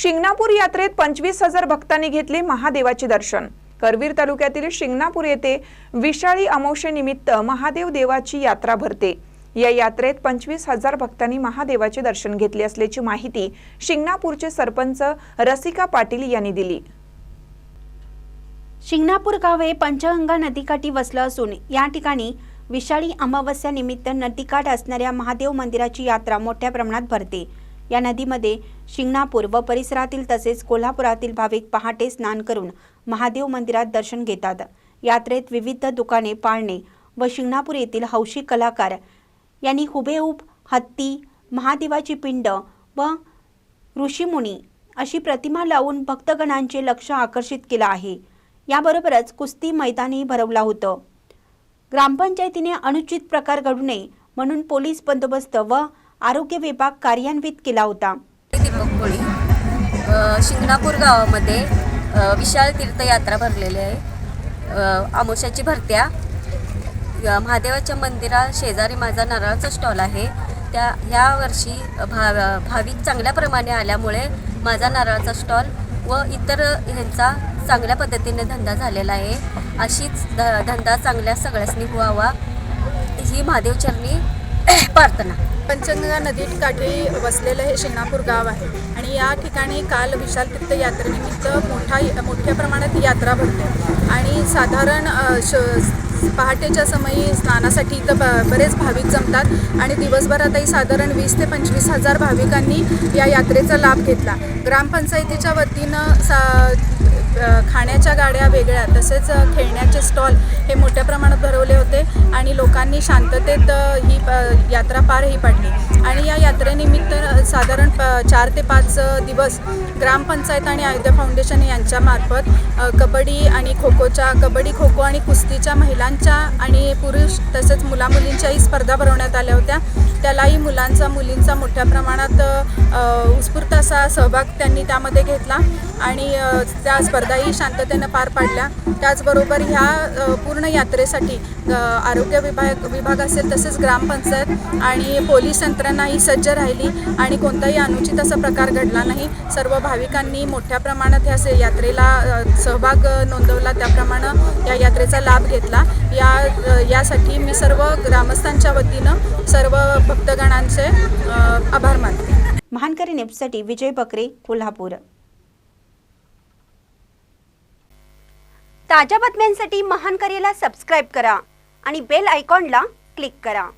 शिंगणापूर यात्रेत पंचवीस हजार भक्तांनी घेतले महादेवाचे दर्शन. करवीर तालुक्यातील शिंगणापूर येथे विशाळी अमावशेनिमित्त महादेव देवाची यात्रा भरते. या यात्रेत पंचवीस हजार भक्तांनी महादेवाचे दर्शन घेतले असल्याची माहिती शिंगणापूरचे सरपंच रसिका पाटील यांनी दिली. शिंगणापूर गाव हे पंचगंगा नदीकाठी वसलं असून या ठिकाणी विशाळी अमावस्या निमित्त नदीकाठ असणाऱ्या महादेव मंदिराची यात्रा मोठ्या प्रमाणात भरते. या नदीमध्ये शिंगणापूर व परिसरातील तसेच कोल्हापुरातील भाविक पहाटे स्नान करून महादेव मंदिरात दर्शन घेतात. यात्रेत विविध दुकाने पाळणे व शिंगणापूर येथील हौशी कलाकार यांनी हुबेहूब हत्ती महादेवाची पिंड व ऋषीमुनी अशी प्रतिमा लावून भक्तगणांचे लक्ष आकर्षित केलं आहे. याबरोबरच कुस्ती मैदानही भरवलं होतं. ग्रामपंचायतीने अनुचित प्रकार घडू नये म्हणून पोलीस बंदोबस्त व आरोग्य विभाग कार्यान्वित केला होता. शिंगणापूर गावामध्ये विशाल तीर्थयात्रा भरलेली आहे. आमोशाची भरत्या. महादेवाच्या मंदिरा शेजारी माझा नारळाचा स्टॉल आहे. त्या ह्या वर्षी भा भाविक चांगल्या प्रमाणे आल्यामुळे माझा नारळाचा स्टॉल व इतर ह्यांचा चांगल्या पद्धतीने धंदा झालेला आहे. अशीच ध धंदा चांगल्या सगळ्यांनी व्हावा. ही महादेवचरणी प्रार्थना. पंचगंगा नदीकाठी वसलेलं हे शेणापूर गाव आहे. आणि या ठिकाणी काल विशाल तीर्थ यात्रेनिमित्त मोठा मोठ्या प्रमाणात यात्रा भरते. आणि साधारण श पहाटेच्या समयी स्नानासाठी इथं ब बरेच भाविक जमतात आणि दिवसभरातही साधारण वीस ते पंचवीस हजार भाविकांनी या यात्रेचा लाभ घेतला. ग्रामपंचायतीच्या वतीनं सा खाण्याच्या गाड्या वेगळ्या तसेच खेळण्याचे स्टॉल हे मोठ्या प्रमाणात भरवले होते आणि लोकांनी शांततेत ही प- यात्रा पारही पाडली. आणि या यात्रेनिमित्त साधारण प चार ते पाच दिवस ग्रामपंचायत आणि अयोध्या फाउंडेशन यांच्यामार्फत कबड्डी आणि खो खोच्या कबड्डी खो खो आणि कुस्तीच्या महिलांच्या आणि पुरुष तसेच मुलामुलींच्याही स्पर्धा भरवण्यात आल्या होत्या. त्यालाही मुलांचा मुलींचा मोठ्या प्रमाणात उत्स्फूर्त असा सहभाग त्यांनी त्यामध्ये घेतला आणि त्या स्पर्धाही शांततेनं पार पाडल्या. त्याचबरोबर ह्या पूर्ण यात्रेसाठी आरोग्य विभाग विभाग असेल तसेच ग्रामपंचायत आणि पोलीस यंत्रणाही सज्ज राहिली आणि कोणताही अनुचित असा प्रकार घडला नाही. सर्व भाविकांनी मोठ्या प्रमाणात ह्या यात्रेला सहभाग नोंदवला. त्याप्रमाणे या यात्रेचा लाभ घेतला. या यासाठी मी सर्व ग्रामस्थांच्या वतीनं सर्व भक्तगणांचे आभार मानते. महानकरी नेपसाठी विजय बकरे कोल्हापूर. ताज्या बातम्यांसाठी महानकरीला सबस्क्राईब करा आणि बेल आयकॉनला क्लिक करा.